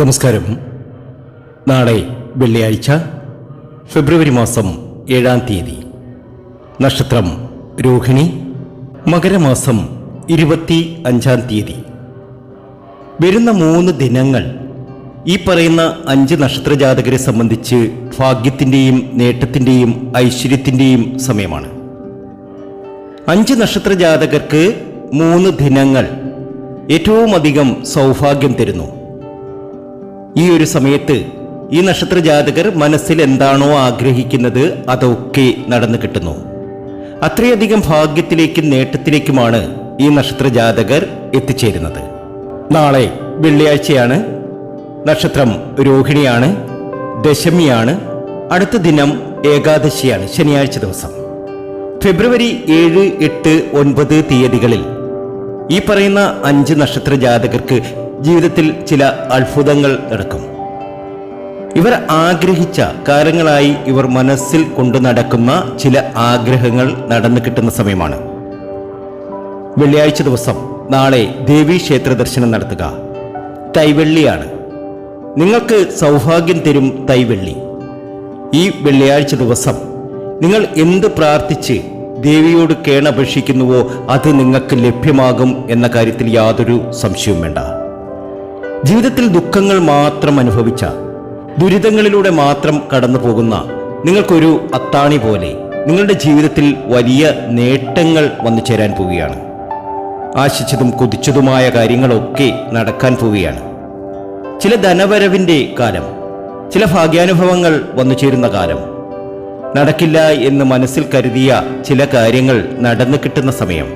നമസ്കാരം. നാളെ വെള്ളിയാഴ്ച ഫെബ്രുവരി മാസം ഏഴാം തീയതി. നക്ഷത്രം രോഹിണി മകരമാസം ഇരുപത്തി അഞ്ചാം തീയതി. വരുന്ന മൂന്ന് ദിനങ്ങൾ ഈ പറയുന്ന അഞ്ച് നക്ഷത്രജാതകരെ സംബന്ധിച്ച് ഭാഗ്യത്തിന്റെയും നേട്ടത്തിന്റെയും ഐശ്വര്യത്തിന്റെയും സമയമാണ്. അഞ്ച് നക്ഷത്രജാതകർക്ക് മൂന്ന് ദിനങ്ങൾ ഏറ്റവും അധികം സൗഭാഗ്യം തരുന്നു. ഈ ഒരു സമയത്ത് ഈ നക്ഷത്ര ജാതകർ മനസ്സിൽ എന്താണോ ആഗ്രഹിക്കുന്നത് അതൊക്കെ നടന്നു കിട്ടുന്നു. അത്രയധികം ഭാഗ്യത്തിലേക്കും നേട്ടത്തിലേക്കുമാണ് ഈ നക്ഷത്ര ജാതകർ എത്തിച്ചേരുന്നത്. നാളെ വെള്ളിയാഴ്ചയാണ്. നക്ഷത്രം രോഹിണിയാണ്. ദശമിയാണ്. അടുത്ത ദിനം ഏകാദശിയാണ് ശനിയാഴ്ച ദിവസം. ഫെബ്രുവരി ഏഴ് എട്ട് ഒൻപത് തീയതികളിൽ ഈ പറയുന്ന അഞ്ച് നക്ഷത്ര ജാതകർക്ക് ജീവിതത്തിൽ ചില അത്ഭുതങ്ങൾ നടക്കും. ഇവർ ആഗ്രഹിച്ച കാലങ്ങളായി ഇവർ മനസ്സിൽ കൊണ്ടു നടക്കുന്ന ചില ആഗ്രഹങ്ങൾ നടന്നു കിട്ടുന്ന സമയമാണ്. വെള്ളിയാഴ്ച ദിവസം നാളെ ദേവീ ക്ഷേത്ര ദർശനം നടത്തുക. തൈവെള്ളിയാണ്. നിങ്ങൾക്ക് സൗഭാഗ്യം തരും തൈവെള്ളി. ഈ വെള്ളിയാഴ്ച ദിവസം നിങ്ങൾ എന്ത് പ്രാർത്ഥിച്ച് ദേവിയോട് കേണപേക്ഷിക്കുന്നുവോ അത് നിങ്ങൾക്ക് ലഭ്യമാകും എന്ന കാര്യത്തിൽ യാതൊരു സംശയവും വേണ്ട. ജീവിതത്തിൽ ദുഃഖങ്ങൾ മാത്രം അനുഭവിച്ച ദുരിതങ്ങളിലൂടെ മാത്രം കടന്നു പോകുന്ന നിങ്ങൾക്കൊരു അത്താണി പോലെ നിങ്ങളുടെ ജീവിതത്തിൽ വലിയ നേട്ടങ്ങൾ വന്നു ചേരാൻ പോവുകയാണ്. ആശിച്ചതും കൊതിച്ചതുമായ കാര്യങ്ങളൊക്കെ നടക്കാൻ പോവുകയാണ്. ചില ധനവരവിന്റെ കാലം ചില ഭാഗ്യാനുഭവങ്ങൾ വന്നു ചേരുന്ന കാലം നടക്കില്ല എന്ന് മനസ്സിൽ കരുതിയ ചില കാര്യങ്ങൾ നടന്നു കിട്ടുന്ന സമയം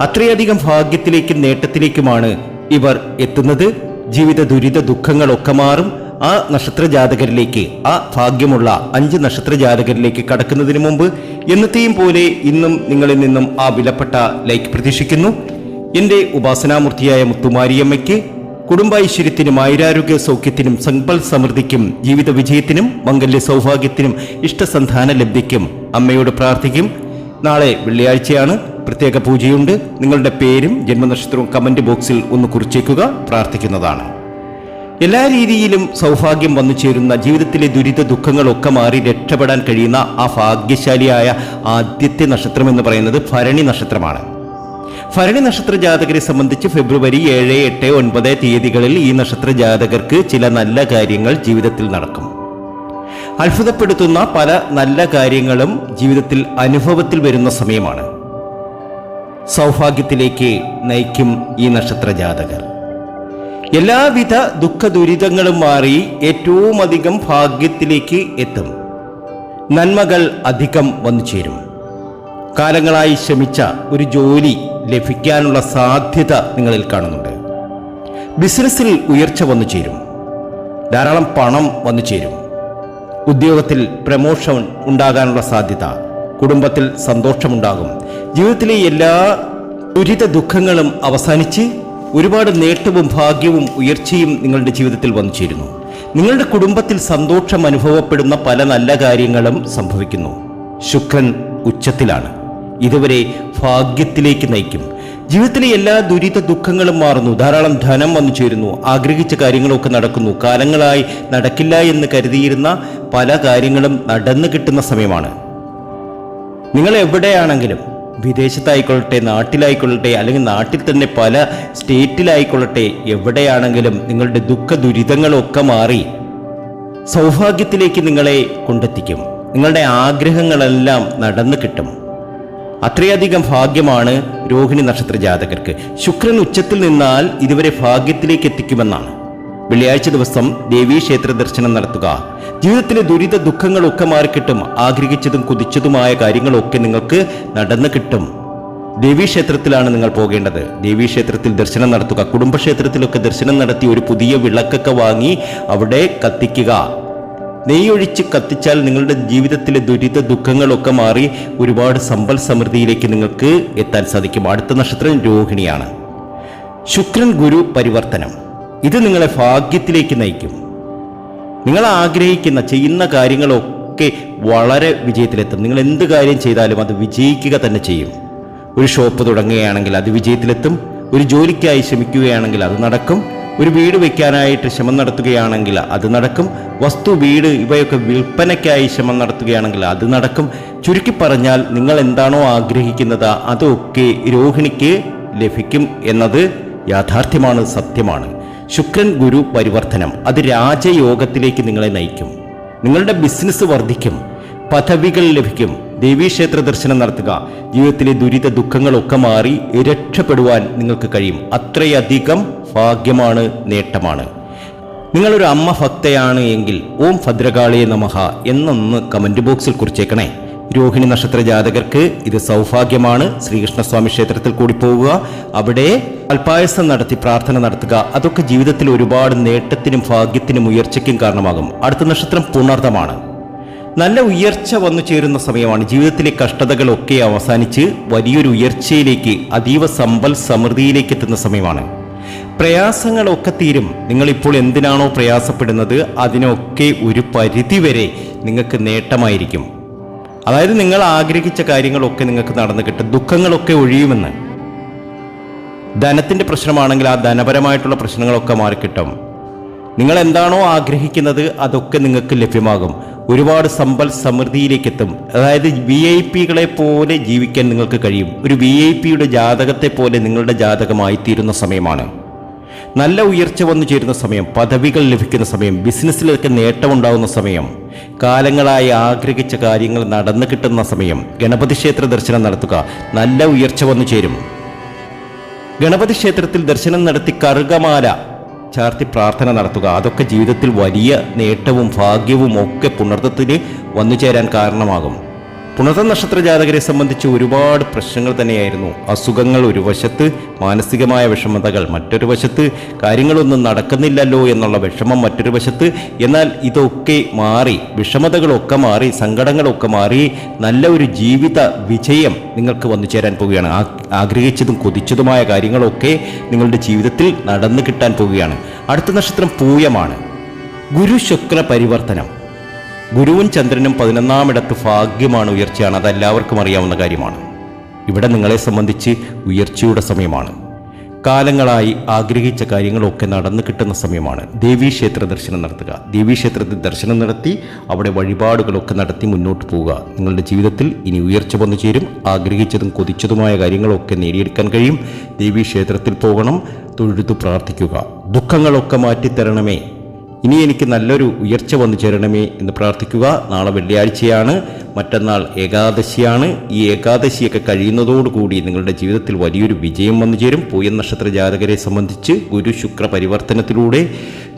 അത്രയധികം ഭാഗ്യത്തിലേക്കും നേട്ടത്തിലേക്കുമാണ് ഇവർ എത്തുന്നത്. ജീവിത ദുരിത ദുഃഖങ്ങളൊക്കെ മാറും. ആ നക്ഷത്ര ജാതകരിലേക്ക് ആ ഭാഗ്യമുള്ള അഞ്ച് നക്ഷത്ര ജാതകരിലേക്ക് കടക്കുന്നതിന് മുമ്പ് എന്നത്തെയും പോലെ ഇന്നും നിങ്ങളിൽ നിന്നും ആ വിലപ്പെട്ട ലൈക്ക് പ്രതീക്ഷിക്കുന്നു. എന്റെ ഉപാസനാമൂർത്തിയായ മുത്തുമാരിയമ്മയ്ക്ക് കുടുംബൈശ്വര്യത്തിനും ആയുരാരോഗ്യ സൗഖ്യത്തിനും സമ്പൽ സമൃദ്ധിക്കും ജീവിത വിജയത്തിനും മംഗല്യ സൗഭാഗ്യത്തിനും ഇഷ്ടസന്ധാന ലബ്ധിക്കും അമ്മയോട് പ്രാർത്ഥിക്കും. നാളെ വെള്ളിയാഴ്ചയാണ്. പ്രത്യേക പൂജയുണ്ട്. നിങ്ങളുടെ പേരും ജന്മനക്ഷത്രവും കമന്റ് ബോക്സിൽ ഒന്ന് കുറിച്ചേക്കുക പ്രാർത്ഥിക്കുന്നതാണ്. എല്ലാ രീതിയിലും സൗഭാഗ്യം വന്നു ചേരുന്ന ജീവിതത്തിലെ ദുരിത ദുഃഖങ്ങളൊക്കെ മാറി രക്ഷപ്പെടാൻ കഴിയുന്ന ആ ഭാഗ്യശാലിയായ ആദ്യത്തെ നക്ഷത്രം എന്ന് പറയുന്നത് ഭരണി നക്ഷത്രമാണ്. ഭരണി നക്ഷത്ര ജാതകരെ സംബന്ധിച്ച് ഫെബ്രുവരി ഏഴ് എട്ട് ഒൻപത് തീയതികളിൽ ഈ നക്ഷത്ര ജാതകർക്ക് ചില നല്ല കാര്യങ്ങൾ ജീവിതത്തിൽ നടക്കും. അത്ഭുതപ്പെടുത്തുന്ന പല നല്ല കാര്യങ്ങളും ജീവിതത്തിൽ അനുഭവത്തിൽ വരുന്ന സമയമാണ്. സൗഭാഗ്യത്തിലേക്ക് നയിക്കും ഈ നക്ഷത്ര ജാതകർ എല്ലാവിധ ദുഃഖ ദുരിതങ്ങളും മാറി ഏറ്റവും അധികം ഭാഗ്യത്തിലേക്ക് എത്തും. നന്മകൾ അധികം വന്നു ചേരും. കാലങ്ങളായി ശ്രമിച്ച ഒരു ജോലി ലഭിക്കാനുള്ള സാധ്യത നിങ്ങളിൽ കാണുന്നുണ്ട്. ബിസിനസ്സിൽ ഉയർച്ച വന്നു ചേരും. ധാരാളം പണം വന്നു ചേരും. ഉദ്യോഗത്തിൽ പ്രമോഷൻ ഉണ്ടാകാനുള്ള സാധ്യത കുടുംബത്തിൽ സന്തോഷമുണ്ടാകും. ജീവിതത്തിലെ എല്ലാ ദുരിത ദുഃഖങ്ങളും അവസാനിച്ച് ഒരുപാട് നേട്ടവും ഭാഗ്യവും ഉയർച്ചയും നിങ്ങളുടെ ജീവിതത്തിൽ വന്നു ചേരുന്നു നിങ്ങളുടെ കുടുംബത്തിൽ സന്തോഷം അനുഭവപ്പെടുന്ന പല നല്ല കാര്യങ്ങളും സംഭവിക്കുന്നു. ശുക്രൻ ഉച്ചത്തിലാണ്. ഇതുവരെ ഭാഗ്യത്തിലേക്ക് നയിക്കും. ജീവിതത്തിലെ എല്ലാ ദുരിത ദുഃഖങ്ങളും മാറുന്നു. ധാരാളം ധനം വന്നു ചേരുന്നു ആഗ്രഹിച്ച കാര്യങ്ങളൊക്കെ നടക്കുന്നു. കാലങ്ങളായി നടക്കില്ല എന്ന് കരുതിയിരുന്ന പല കാര്യങ്ങളും നടന്നു കിട്ടുന്ന സമയമാണ്. നിങ്ങൾ എവിടെയാണെങ്കിലും വിദേശത്തായിക്കൊള്ളട്ടെ നാട്ടിലായിക്കൊള്ളട്ടെ അല്ലെങ്കിൽ നാട്ടിൽ തന്നെ പല സ്റ്റേറ്റിലായിക്കൊള്ളട്ടെ എവിടെയാണെങ്കിലും നിങ്ങളുടെ ദുഃഖ ദുരിതങ്ങളൊക്കെ മാറി സൗഭാഗ്യത്തിലേക്ക് നിങ്ങളെ കൊണ്ടെത്തിക്കും. നിങ്ങളുടെ ആഗ്രഹങ്ങളെല്ലാം നടന്നു കിട്ടും. അത്രയധികം ഭാഗ്യമാണ് രോഹിണി നക്ഷത്ര ജാതകർക്ക് ശുക്രൻ ഉച്ചത്തിൽ നിന്നാൽ ഇതുവരെ ഭാഗ്യത്തിലേക്ക് എത്തിക്കുമെന്നാണ്. വെള്ളിയാഴ്ച ദിവസം ദേവീ ക്ഷേത്ര ദർശനം നടത്തുക. ജീവിതത്തിലെ ദുരിത ദുഃഖങ്ങളൊക്കെ മാറിക്കിട്ടും ആഗ്രഹിച്ചതും കുതിച്ചതുമായ കാര്യങ്ങളൊക്കെ നിങ്ങൾക്ക് നടന്നു കിട്ടും. ദേവീക്ഷേത്രത്തിലാണ് നിങ്ങൾ പോകേണ്ടത്. ദേവീക്ഷേത്രത്തിൽ ദർശനം നടത്തുക. കുടുംബക്ഷേത്രത്തിലൊക്കെ ദർശനം നടത്തി ഒരു പുതിയ വിളക്കൊക്കെ വാങ്ങി അവിടെ കത്തിക്കുക. നെയ്യൊഴിച്ച് കത്തിച്ചാൽ നിങ്ങളുടെ ജീവിതത്തിലെ ദുരിത ദുഃഖങ്ങളൊക്കെ മാറി ഒരുപാട് സമ്പൽ സമൃദ്ധിയിലേക്ക് നിങ്ങൾക്ക് എത്താൻ സാധിക്കും. അടുത്ത നക്ഷത്രം രോഹിണിയാണ്. ശുക്രൻ ഗുരു പരിവർത്തനം. ഇത് നിങ്ങളെ ഭാഗ്യത്തിലേക്ക് നയിക്കും. നിങ്ങൾ ആഗ്രഹിക്കുന്ന ചെയ്യുന്ന കാര്യങ്ങളൊക്കെ വളരെ വിജയത്തിലെത്തും. നിങ്ങൾ എന്ത് കാര്യം ചെയ്താലും അത് വിജയിക്കുക തന്നെ ചെയ്യും. ഒരു ഷോപ്പ് തുടങ്ങുകയാണെങ്കിൽ അത് വിജയത്തിലെത്തും. ഒരു ജോലിക്കായി ശ്രമിക്കുകയാണെങ്കിൽ അത് നടക്കും. ഒരു വീട് വയ്ക്കാനായിട്ട് ശ്രമം നടത്തുകയാണെങ്കിൽ അത് നടക്കും. വസ്തു വീട് ഇവയൊക്കെ വിൽപ്പനയ്ക്കായി ശ്രമം നടത്തുകയാണെങ്കിൽ അത് നടക്കും. ചുരുക്കി പറഞ്ഞാൽ നിങ്ങൾ എന്താണോ ആഗ്രഹിക്കുന്നത് അതൊക്കെ രോഹിണിക്ക് ലഭിക്കും എന്നത് യാഥാർത്ഥ്യമാണ് സത്യമാണ്. ശുക്രൻ ഗുരു പരിവർത്തനം. അത് രാജയോഗത്തിലേക്ക് നിങ്ങളെ നയിക്കും. നിങ്ങളുടെ ബിസിനസ് വർദ്ധിക്കും. പദവികൾ ലഭിക്കും. ദേവീക്ഷേത്ര ദർശനം നടത്തുക. ജീവിതത്തിലെ ദുരിത ദുഃഖങ്ങളൊക്കെ മാറി രക്ഷപ്പെടുവാൻ നിങ്ങൾക്ക് കഴിയും. അത്രയധികം ഭാഗ്യമാണ് നേട്ടമാണ്. നിങ്ങളൊരു അമ്മ ഭക്തയാണ് എങ്കിൽ ഓം ഭദ്രകാളിയെ നമഹ എന്നൊന്ന് കമന്റ് ബോക്സിൽ കുറിച്ചേക്കണേ. രോഹിണി നക്ഷത്ര ജാതകർക്ക് ഇത് സൗഭാഗ്യമാണ്. ശ്രീകൃഷ്ണസ്വാമി ക്ഷേത്രത്തിൽ കൂടി പോവുക. അവിടെ അൽപായസം നടത്തി പ്രാർത്ഥന നടത്തുക. അതൊക്കെ ജീവിതത്തിൽ ഒരുപാട് നേട്ടത്തിനും ഭാഗ്യത്തിനും ഉയർച്ചയ്ക്കും കാരണമാകും. അടുത്ത നക്ഷത്രം പുണർതമാണ് നല്ല ഉയർച്ച വന്നു ചേരുന്ന സമയമാണ്. ജീവിതത്തിലെ കഷ്ടതകളൊക്കെ അവസാനിച്ച് വലിയൊരു ഉയർച്ചയിലേക്ക് അതീവ സമ്പൽ സമൃദ്ധിയിലേക്ക് എത്തുന്ന സമയമാണ്. പ്രയാസങ്ങളൊക്കെ തീരും. നിങ്ങളിപ്പോൾ എന്തിനാണോ പ്രയാസപ്പെടുന്നത്? അതിനൊക്കെ ഒരു പരിധിവരെ നിങ്ങൾക്ക് നേട്ടമായിരിക്കും. അതായത് നിങ്ങൾ ആഗ്രഹിച്ച കാര്യങ്ങളൊക്കെ നിങ്ങൾക്ക് നടന്നു കിട്ടും. ദുഃഖങ്ങളൊക്കെ ഒഴിയുമെന്ന്. ധനത്തിന്റെ പ്രശ്നമാണെങ്കിൽ ആ ധനപരമായിട്ടുള്ള പ്രശ്നങ്ങളൊക്കെ മാറിക്കിട്ടും. നിങ്ങൾ എന്താണോ ആഗ്രഹിക്കുന്നത് അതൊക്കെ നിങ്ങൾക്ക് ലഭ്യമാകും. ഒരുപാട് സമ്പൽ സമൃദ്ധിയിലേക്ക് എത്തും അതായത് വി ഐ പികളെ പോലെ ജീവിക്കാൻ നിങ്ങൾക്ക് കഴിയും. ഒരു വി ഐ പിയുടെ ജാതകത്തെ പോലെ നിങ്ങളുടെ ജാതകമായി തീരുന്ന സമയമാണ്. നല്ല ഉയർച്ച വന്നു ചേരുന്ന സമയം പദവികൾ ലഭിക്കുന്ന സമയം ബിസിനസ്സിലൊക്കെ നേട്ടമുണ്ടാകുന്ന സമയം. കാലങ്ങളായി ആഗ്രഹിച്ച കാര്യങ്ങൾ നടന്നു കിട്ടുന്ന സമയം ഗണപതി ക്ഷേത്ര ദർശനം നടത്തുക. നല്ല ഉയർച്ച വന്നു ചേരും. ഗണപതി ക്ഷേത്രത്തിൽ ദർശനം നടത്തി കറുകമാല ചാർത്തി പ്രാർത്ഥന നടത്തുക. അതൊക്കെ ജീവിതത്തിൽ വലിയ നേട്ടവും ഭാഗ്യവും ഒക്കെ പുണർത്തത്തിന് വന്നു ചേരാൻ കാരണമാകും. പുണർത്ത നക്ഷത്ര ജാതകരെ സംബന്ധിച്ച് ഒരുപാട് പ്രശ്നങ്ങൾ തന്നെയായിരുന്നു. അസുഖങ്ങൾ ഒരു വശത്ത് മാനസികമായ വിഷമതകൾ മറ്റൊരു വശത്ത് കാര്യങ്ങളൊന്നും നടക്കുന്നില്ലല്ലോ എന്നുള്ള വിഷമം മറ്റൊരു വശത്ത്. എന്നാൽ ഇതൊക്കെ മാറി വിഷമതകളൊക്കെ മാറി സങ്കടങ്ങളൊക്കെ മാറി നല്ല ഒരു ജീവിത വിജയം നിങ്ങൾക്ക് വന്നു ചേരാൻ പോവുകയാണ്. ആഗ്രഹിച്ചതും കൊതിച്ചതുമായ കാര്യങ്ങളൊക്കെ നിങ്ങളുടെ ജീവിതത്തിൽ നടന്നു കിട്ടാൻ പോവുകയാണ്. അടുത്ത നക്ഷത്രം പൂയമാണ്. ഗുരു ശുക്ര പരിവർത്തനം. ഗുരുവും ചന്ദ്രനും പതിനൊന്നാമിടത്ത് ഭാഗ്യമാണ് ഉയർച്ചയാണ്. അതെല്ലാവർക്കും അറിയാവുന്ന കാര്യമാണ്. ഇവിടെ നിങ്ങളെ സംബന്ധിച്ച് ഉയർച്ചയുടെ സമയമാണ്. കാലങ്ങളായി ആഗ്രഹിച്ച കാര്യങ്ങളൊക്കെ നടന്നു കിട്ടുന്ന സമയമാണ്. ദേവീക്ഷേത്ര ദർശനം നടത്തുക. ദേവീക്ഷേത്രത്തിൽ ദർശനം നടത്തി അവിടെ വഴിപാടുകളൊക്കെ നടത്തി മുന്നോട്ട് പോവുക. നിങ്ങളുടെ ജീവിതത്തിൽ ഇനി ഉയർച്ച വന്നു ചേരും. ആഗ്രഹിച്ചതും കൊതിച്ചതുമായ കാര്യങ്ങളൊക്കെ നേടിയെടുക്കാൻ കഴിയും. ദേവീക്ഷേത്രത്തിൽ പോകണം. തൊഴുതു പ്രാർത്ഥിക്കുക. ദുഃഖങ്ങളൊക്കെ മാറ്റിത്തരണമേ. ഇനി എനിക്ക് നല്ലൊരു ഉയർച്ച വന്നു ചേരണമേ എന്ന് പ്രാർത്ഥിക്കുക. നാളെ വെള്ളിയാഴ്ചയാണ്. മറ്റന്നാൾ ഏകാദശിയാണ്. ഈ ഏകാദശിയൊക്കെ കഴിയുന്നതോടുകൂടി നിങ്ങളുടെ ജീവിതത്തിൽ വലിയൊരു വിജയം വന്നു ചേരും. പൂയൻ നക്ഷത്ര ജാതകരെ സംബന്ധിച്ച് ഗുരു ശുക്ര പരിവർത്തനത്തിലൂടെ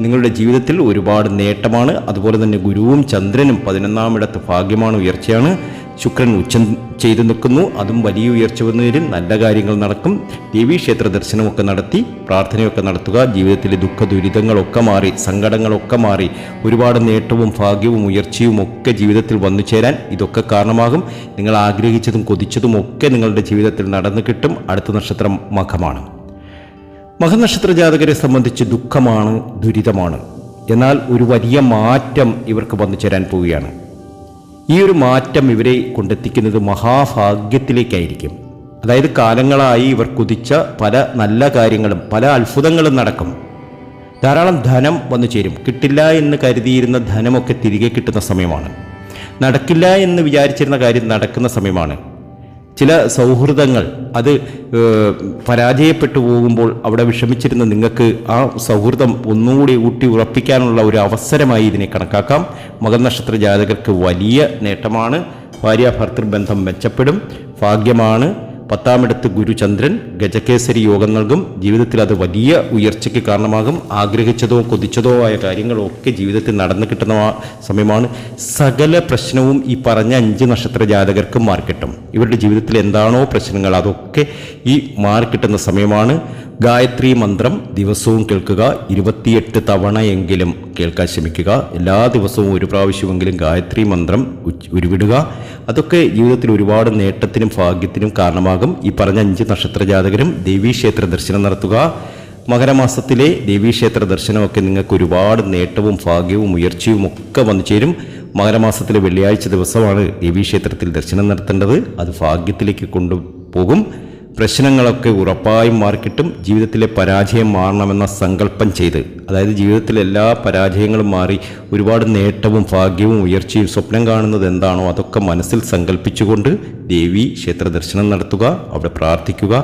നിങ്ങളുടെ ജീവിതത്തിൽ ഒരുപാട് നേട്ടമാണ്. അതുപോലെ തന്നെ ഗുരുവും ചന്ദ്രനും പതിനൊന്നാം ഇടത്ത് ഭാഗ്യമാണ് ഉയർച്ചയാണ്. ശുക്രൻ ഉച്ചം ചെയ്തു നിൽക്കുന്നു. അതും വലിയ ഉയർച്ച വന്നുവരും നല്ല കാര്യങ്ങൾ നടക്കും. ദേവീക്ഷേത്ര ദർശനമൊക്കെ നടത്തി പ്രാർത്ഥനയൊക്കെ നടത്തുക. ജീവിതത്തിലെ ദുഃഖ ദുരിതങ്ങളൊക്കെ മാറി സങ്കടങ്ങളൊക്കെ മാറി ഒരുപാട് നേട്ടവും ഭാഗ്യവും ഉയർച്ചയും ഒക്കെ ജീവിതത്തിൽ വന്നു ചേരാൻ ഇതൊക്കെ കാരണമാകും. നിങ്ങൾ ആഗ്രഹിച്ചതും കൊതിച്ചതും ഒക്കെ നിങ്ങളുടെ ജീവിതത്തിൽ നടന്നു കിട്ടും. അടുത്ത നക്ഷത്രം മഖമാണ്. മഹനക്ഷത്ര ജാതകരെ സംബന്ധിച്ച് ദുഃഖമാണ് ദുരിതമാണ്. എന്നാൽ ഒരു വലിയ മാറ്റം ഇവർക്ക് വന്നു ചേരാൻ പോവുകയാണ്. ഈ ഒരു മാറ്റം ഇവരെ കൊണ്ടെത്തിക്കുന്നത് മഹാഭാഗ്യത്തിലേക്കായിരിക്കും. അതായത് കാലങ്ങളായി ഇവർ കുതിച്ച പല നല്ല കാര്യങ്ങളും പല അത്ഭുതങ്ങളും നടക്കും. ധാരാളം ധനം വന്നു ചേരും. കിട്ടില്ല എന്ന് കരുതിയിരുന്ന ധനമൊക്കെ തിരികെ കിട്ടുന്ന സമയമാണ്. നടക്കില്ല എന്ന് വിചാരിച്ചിരുന്ന കാര്യം നടക്കുന്ന സമയമാണ്. ചില സൗഹൃദങ്ങൾ അത് പരാജയപ്പെട്ടു പോകുമ്പോൾ അവിടെ വിഷമിച്ചിരുന്ന നിങ്ങൾക്ക് ആ സൗഹൃദം ഒന്നുകൂടി ഊട്ടി ഉറപ്പിക്കാനുള്ള ഒരു അവസരമായി ഇതിനെ കണക്കാക്കാം. മകനക്ഷത്ര ജാതകർക്ക് വലിയ നേട്ടമാണ്. ഭാര്യ ഭർത്തൃബന്ധം മെച്ചപ്പെടും. ഭാഗ്യമാണ്. പത്താമിടത്ത് ഗുരുചന്ദ്രൻ ഗജകേസരി യോഗം നൽകും. ജീവിതത്തിൽ അത് വലിയ ഉയർച്ചയ്ക്ക് കാരണമാകും. ആഗ്രഹിച്ചതോ കൊതിച്ചതോ ആയ കാര്യങ്ങളൊക്കെ ജീവിതത്തിൽ നടന്നു കിട്ടുന്ന സമയമാണ്. സകല പ്രശ്നവും ഈ പറഞ്ഞ അഞ്ച് നക്ഷത്ര ജാതകർക്കും മാർക്കിട്ടും ഇവരുടെ ജീവിതത്തിൽ എന്താണോ പ്രശ്നങ്ങൾ അതൊക്കെ ഈ മാറിക്കിട്ടുന്ന സമയമാണ്. ഗായത്രി മന്ത്രം ദിവസവും കേൾക്കുക. ഇരുപത്തിയെട്ട് തവണയെങ്കിലും കേൾക്കാൻ ശ്രമിക്കുക. എല്ലാ ദിവസവും ഒരു പ്രാവശ്യമെങ്കിലും ഗായത്രി മന്ത്രം ഉരുവിടുക. അതൊക്കെ ജീവിതത്തിൽ ഒരുപാട് നേട്ടത്തിനും ഭാഗ്യത്തിനും കാരണമാകും. ഈ പറഞ്ഞ അഞ്ച് നക്ഷത്ര ജാതകരും ദേവീക്ഷേത്ര ദർശനം നടത്തുക. മകരമാസത്തിലെ ദേവീക്ഷേത്ര ദർശനമൊക്കെ നിങ്ങൾക്ക് ഒരുപാട് നേട്ടവും ഭാഗ്യവും ഉയർച്ചയും ഒക്കെ വന്നു ചേരും. മകരമാസത്തിലെ വെള്ളിയാഴ്ച ദിവസമാണ് ദേവീക്ഷേത്രത്തിൽ ദർശനം നടത്തേണ്ടത്. അത് ഭാഗ്യത്തിലേക്ക് കൊണ്ടുപോകും. പ്രശ്നങ്ങളൊക്കെ ഉറപ്പായും മാറിക്കിട്ടും ജീവിതത്തിലെ പരാജയം മാറണമെന്ന സങ്കല്പം ചെയ്ത്. അതായത് ജീവിതത്തിലെ എല്ലാ പരാജയങ്ങളും മാറി ഒരുപാട് നേട്ടവും ഭാഗ്യവും ഉയർച്ചയും സ്വപ്നം കാണുന്നത് എന്താണോ അതൊക്കെ മനസ്സിൽ സങ്കല്പിച്ചുകൊണ്ട് ദേവി ക്ഷേത്ര ദർശനം നടത്തുക അവിടെ പ്രാർത്ഥിക്കുക.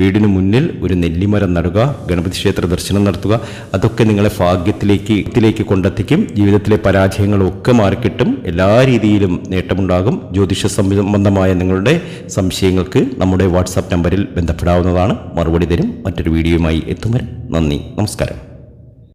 വീടിന് മുന്നിൽ ഒരു നെല്ലിമരം നടുക ഗണപതി ക്ഷേത്ര ദർശനം നടത്തുക. അതൊക്കെ നിങ്ങളെ ഭാഗ്യത്തിലേക്ക് ത്തിലേക്ക് കൊണ്ടെത്തിക്കും. ജീവിതത്തിലെ പരാജയങ്ങളൊക്കെ മാറിക്കിട്ടും. എല്ലാ രീതിയിലും നേട്ടമുണ്ടാകും. ജ്യോതിഷ സംബന്ധമായ നിങ്ങളുടെ സംശയങ്ങൾക്ക് നമ്മുടെ വാട്സാപ്പ് നമ്പറിൽ ബന്ധപ്പെടാവുന്നതാണ്. മറുപടി തരും. മറ്റൊരു വീഡിയോയുമായി എത്തും നന്ദി. നമസ്കാരം.